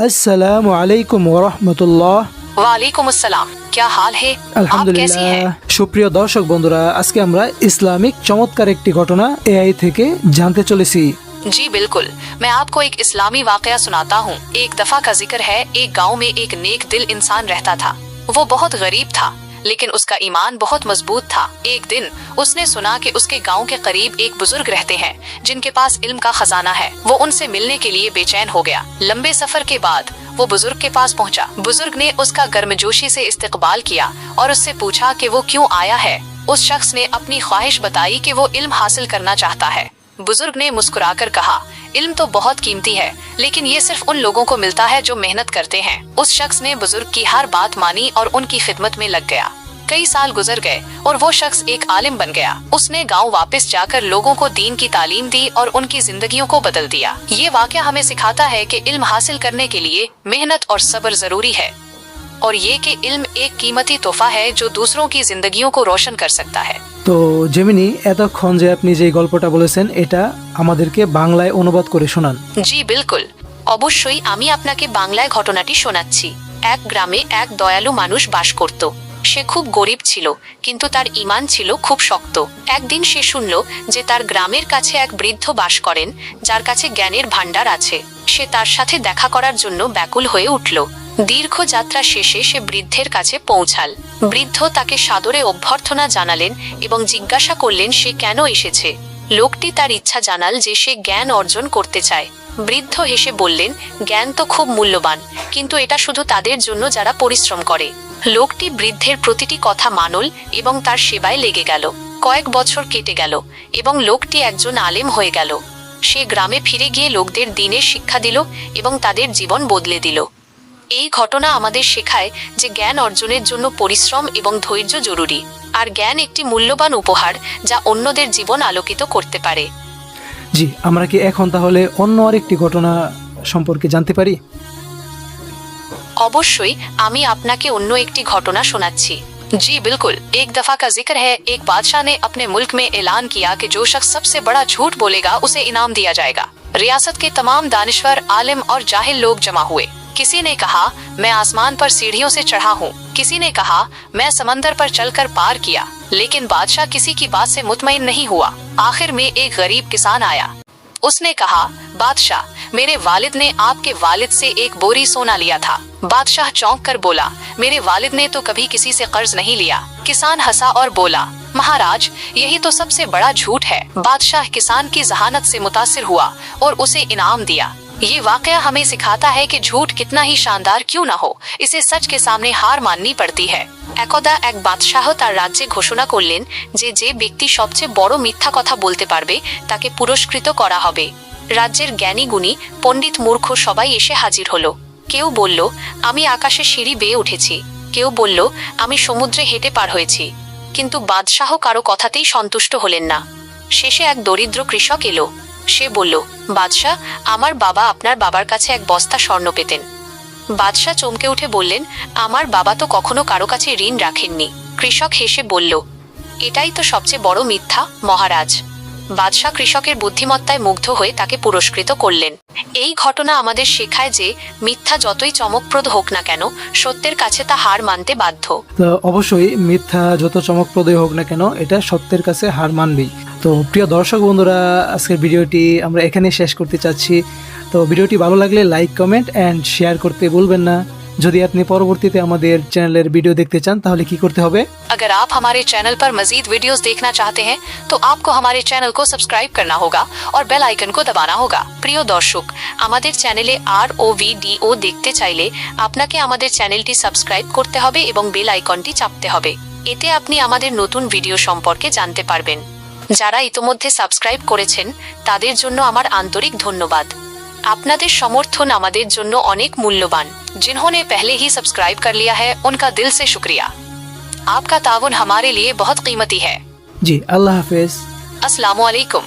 আসসালামু আলাইকুম ওরহমতুল্লাহ वालेकुम अस्सलाम क्या हाल है आप कैसी আলহামদুলিল্লাহ हैं সুপ্রিয় দর্শক বন্ধুরা আজকে আমরা ইসলামিক চমৎকার একটি ঘটনা এআই থেকে জানতে চলেছি जी बिल्कुल मैं आपको एक इस्लामी वाकया सुनाता हूँ एक दफा का जिक्र है एक गांव में एक नेक दिल इंसान रहता था वो बहुत गरीब था लेकिन उसका ईमान बहुत मज़बूत था। एक दिन, उसने सुना कि उसके गाँव के करीब एक बुज़ुर्ग रहते हैं, जिनके पास इल्म का खजाना है। वो उनसे मिलने के लिए बेचैन हो गया। लंबे सफ़र के बाद, वो बुज़ुर्ग के पास पहुँचा। बुज़ुर्ग ने उसका गर्मजोशी से इस्तकबाल किया और उससे पूछा कि वो क्यों आया है। उस शख्स ने अपनी ख्वाहिश बताई कि वो इल्म हासिल करना चाहता है। बुज़ुर्ग ने मुस्कुराकर कहा, इल्म तो बहुत कीमती है, लेकिन ये सिर्फ़ उन लोगों को मिलता है जो मेहनत करते हैं। उस शख्स ने बुज़ुर्ग की हर बात मानी और उनकी खिदमत में लग गया। कई साल गुजर गए और वो शख्स एक आलिम बन गया उसने गांव वापस जाकर लोगों को दीन की तालीम दी और उनकी जिंदगियों को बदल दिया ये वाक्य हमें सिखाता है कि इल्म हासिल करने के लिए मेहनत और सब्र जरूरी है और ये कि इल्म एक कीमती तोहफा है जो दूसरों की जिंदगियों को रोशन कर सकता है তো জেমিনি এতক্ষণ যে আপনি যে গল্পটা বলেছেন এটা আমাদেরকে বাংলায় অনুবাদ করে শোনান জি বিলকুল অবশ্যই আমি আপনাকে বাংলায় ঘটনাটি শোনাচ্ছি এক গ্রামে এক দয়ালু মানুষ বাস করত সে খুব গরিব ছিল, কিন্তু তার ইমান ছিল খুব শক্ত। একদিন সে শুনল যে তার গ্রামের কাছে এক বৃদ্ধ বাস করেন, যার কাছে জ্ঞানের ভাণ্ডার আছে। সে তার সাথে দেখা করার জন্য ব্যাকুল হয়ে উঠল। দীর্ঘ যাত্রা শেষে সে বৃদ্ধের কাছে পৌঁছাল। বৃদ্ধ তাকে সাদরে অভ্যর্থনা জানালেন এবং জিজ্ঞাসা করলেন সে কেন এসেছে। লোকটি তার ইচ্ছা জানাল যে সে জ্ঞান অর্জন করতে চায়। বৃদ্ধ হেসে বললেন, জ্ঞান তো খুব মূল্যবান, কিন্তু এটা শুধু তাদের জন্য যারা পরিশ্রম করে। লোকটি বৃদ্ধের প্রতিটি কথা মানল এবং তার সেবায় লেগে গেল। কয়েক বছর কেটে গেল এবং লোকটি একজন আলেম হয়ে গেল। সে গ্রামে ফিরে গিয়ে লোকদের দিনের শিক্ষা দিল এবং তাদের জীবন বদলে দিল। এই ঘটনা আমাদের শেখায় যে জ্ঞান অর্জনের জন্য পরিশ্রম এবং ধৈর্য জরুরি। আর জ্ঞান একটি মূল্যবান উপহার যা অন্যদের জীবন আলোকিত করতে পারে জি আমরা কি এখন তাহলে অন্য আরেকটি ঘটনা সম্পর্কে জানতে পারি অবশ্যই আমি আপনাকে অন্য একটি ঘটনা শোনাচ্ছি जी बिल्कुल एक दफा का जिक्र है एक बादशाह ने अपने मुल्क में ऐलान किया कि जो शख्स सबसे बड़ा झूठ बोलेगा उसे इनाम दिया जाएगा रियासत के तमाम दानिश्वर आलिम और जाहिल लोग जमा हुए किसी ने कहा, मैं आसमान पर सीढ़ियों से चढ़ा हूँ। किसी ने कहा, मैं समंदर पर चलकर पार किया, लेकिन बादशाह किसी की बात से मुतमिन नहीं हुआ। आखिर में एक गरीब किसान आया। उसने कहा, बादशाह, मेरे वालिद ने आपके वालिद से एक बोरी सोना लिया था। बादशाह चौंक कर बोला, मेरे वालिद ने तो कभी किसी से कर्ज नहीं लिया। किसान हंसा और बोला, महाराज, यही तो सबसे बड़ा झूठ है। बादशाह किसान की जहानत से मुतासिर हुआ और उसे इनाम दिया। ये वाकया हमें सिखाता है कि झूठ कितना ही शानदार क्यों न हो इसे सच के सामने हार माननी पड़ती है একদা এক বাদশাহ তার রাজ্যে ঘোষণা করলেন যে যে ব্যক্তি সবচেয়ে বড় মিথ্যা কথা বলতে পারবে তাকে পুরস্কৃত করা হবে রাজ্যের জ্ঞানী গুণী পণ্ডিত মূর্খ সবাই এসে হাজির হলো কেউ বলল আমি আকাশে সিঁড়ি বেয়ে উঠেছি কেউ বলল আমি সমুদ্রে হেঁটে পার হয়েছি কিন্তু বাদশাহ কারো কথাতেই সন্তুষ্ট হলেন না শেষে এক দরিদ্র কৃষক এলো সে বলল, বাদশাহ, আমার বাবা আপনার বাবার কাছে এক বস্তা স্বর্ণ পেতেন। বাদশাহ চমকে উঠে বললেন, আমার বাবা তো কখনো কারও কাছে ঋণ রাখেননি। কৃষক হেসে বলল, এটাই তো সবচেয়ে বড় মিথ্যা, মহারাজ। বাদশাহ কৃষকের বুদ্ধিমত্তায় মুগ্ধ হয়ে তাকে পুরস্কৃত করলেন। এই ঘটনা আমাদের শেখায় যে, মিথ্যা যতই চমকপ্রদ হোক না কেন, সত্যের কাছে তা হার মানতে বাধ্য। তো অবশ্যই, মিথ্যা যত চমকপ্রদই হোক না কেন, এটা সত্যের কাছে হার মানবেই তো প্রিয় দর্শক বন্ধুরা, আজকের ভিডিওটি আমরা এখানে শেষ করতে চাচ্ছি। তো ভিডিওটি ভালো লাগলে লাইক, কমেন্ট অ্যান্ড শেয়ার করতে ভুলবেন না। যদি আপনি পরবর্তীতে আমাদের চ্যানেলের ভিডিও দেখতে চান তাহলে কি করতে হবে अगर आप हमारे चैनल पर मजीद वीडियोस देखना चाहते हैं तो आपको हमारे चैनल को सब्सक्राइब करना होगा और बेल आइकन को दबाना होगा প্রিয় দর্শক আমাদের চ্যানেলে আর ও ভি ডি ও দেখতে চাইলে আপনাকে আমাদের চ্যানেলটি সাবস্ক্রাইব করতে হবে এবং বেল আইকনটি চাপতে হবে এতে আপনি আমাদের নতুন ভিডিও সম্পর্কে জানতে পারবেন যারা ইতোমধ্যে সাবস্ক্রাইব করেছেন তাদের জন্য আমার আন্তরিক ধন্যবাদ আপনাদের সমর্থন আমাদের জন্য অনেক মূল্যবান जिन्होंने पहले ही सब्सक्राइब कर लिया है उनका दिल से शुक्रिया आपका ताउन हमारे लिए बहुत कीमती है জি আল্লাহ হাফেজ अस्सलाम वालेकुम